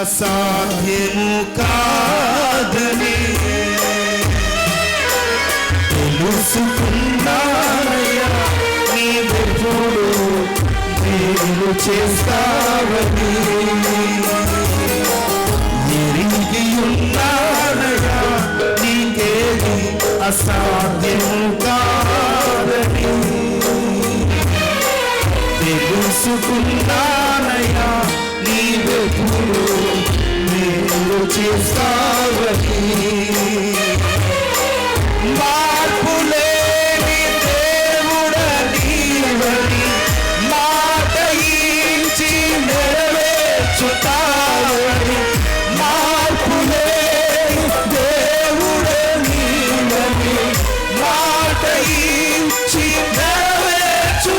అసాధ్యము కాదని తెలుసుకున్నానయ్యా నీవెప్పుడు మేలు చేస్తావని. ఎరిగి ఉన్నానయ్యా నీకేది అసా మేలు చేస్తావని మార్పులేని దేవుడనీవని మాట ఇచ్చి నెరవేర్చుతావని. మార్పులేని దేవుడనీవని మాట ఇచ్చి నెరవేర్చుతావని.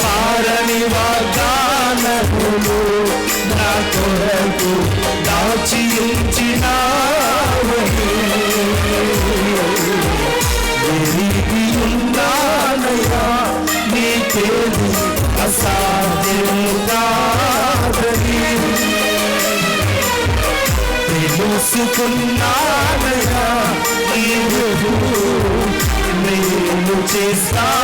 మారని వాగ్దానములు నా కొరకు దాచి ఉంచినావని ఎరిగి ఉన్నానయ్యా నీకేది అసాధ్యం కాదని తెలుసుకున్నానయ్యా నీవు నేను చేస్తావని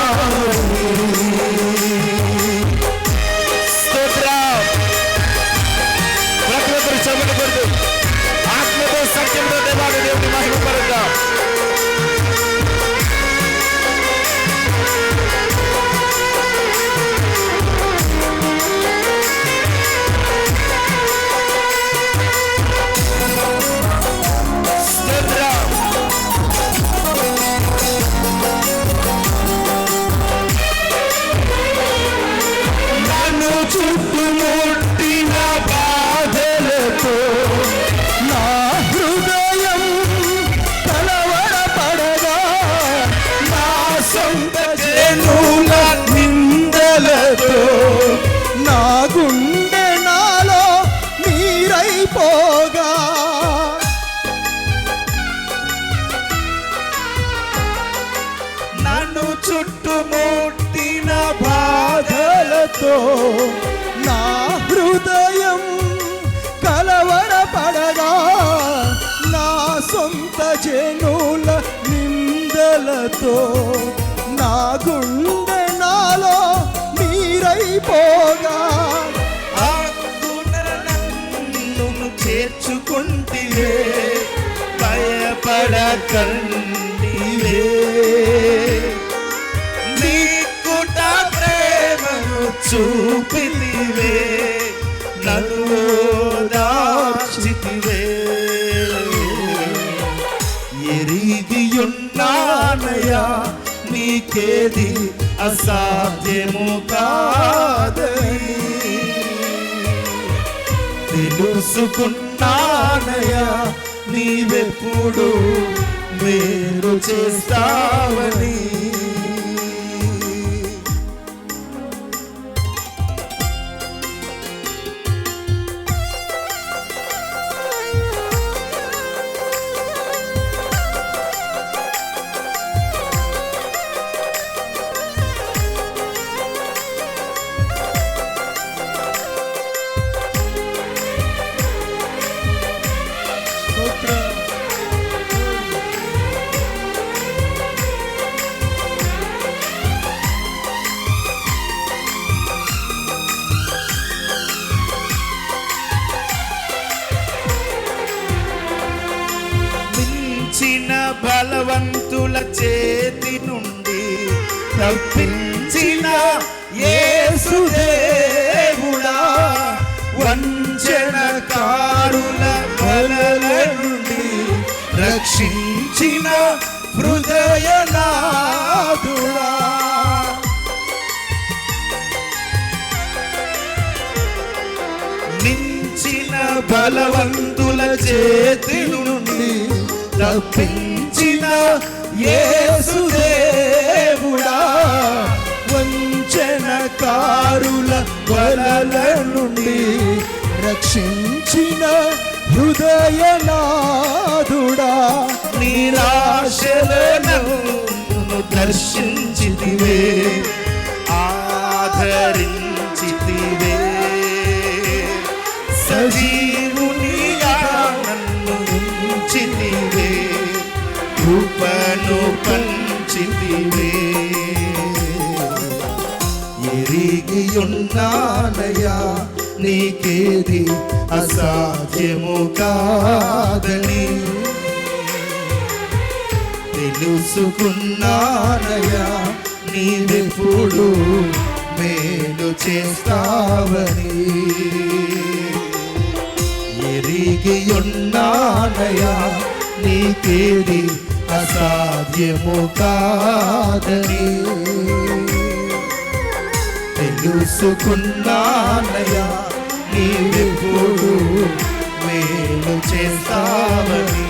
చుట్టుముట్టిన బాధలతో నా హృదయం కలవరపడగా నా సొంత జనుల నిందలతో నా గుండె నాలో నీరైపోగా నన్ను చుట్టుముట్టిన బాధ బాధలతో నిందలతో నా గుండె నాలో నీరైపోగా నన్ను చేర్చుకుంటే భయపడకండివే. నీకుట ప్రేమను చూపితివే నన్ను అసాధ్యము కాదని తెలుసుకున్నానయ్యా నీవెప్పుడు మేలు చేస్తావని. మించిన బలవంతుల చేతి నుండి తప్పించిన వంచన కారుల బలల నుండి రక్షించిన హృదయనాథుడా. మించిన బలవంతుల చేతి నుండి తప్పించిన యేసుదేవుడా వంచనకారుల వలల నుండి రక్షించిన హృదయనాథుడా నిరాశలను దర్శించితివే. తీర్చితివే ఎరిగి నీకేది అసాధ్యము కాదని. తెలుసుకున్నానయా నీవెప్పుడు మేలు చేస్తావని. ఎరిగి ఉన్నానయ్యా నీకేది అసాధ్యము కాదని తెలుసుకున్నానయా నీవెప్పుడు మేలు చేస్తావని.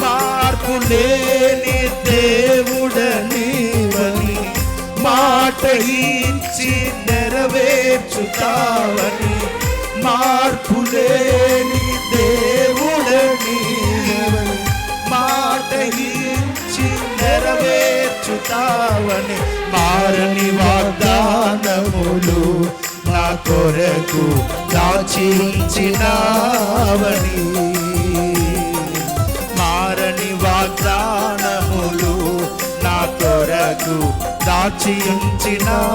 మార్పు లేని దేవుడని దేవుడనివని మాట ఇచ్చి నెరవేర్చుతావని. మార్పు లేని దేవుడు నెరవేర్చుతావని మారని వాగ్దానములు నా కొరకు దాచించినావని మారని వాగ్దానములు నా కొరకు దాచించినావని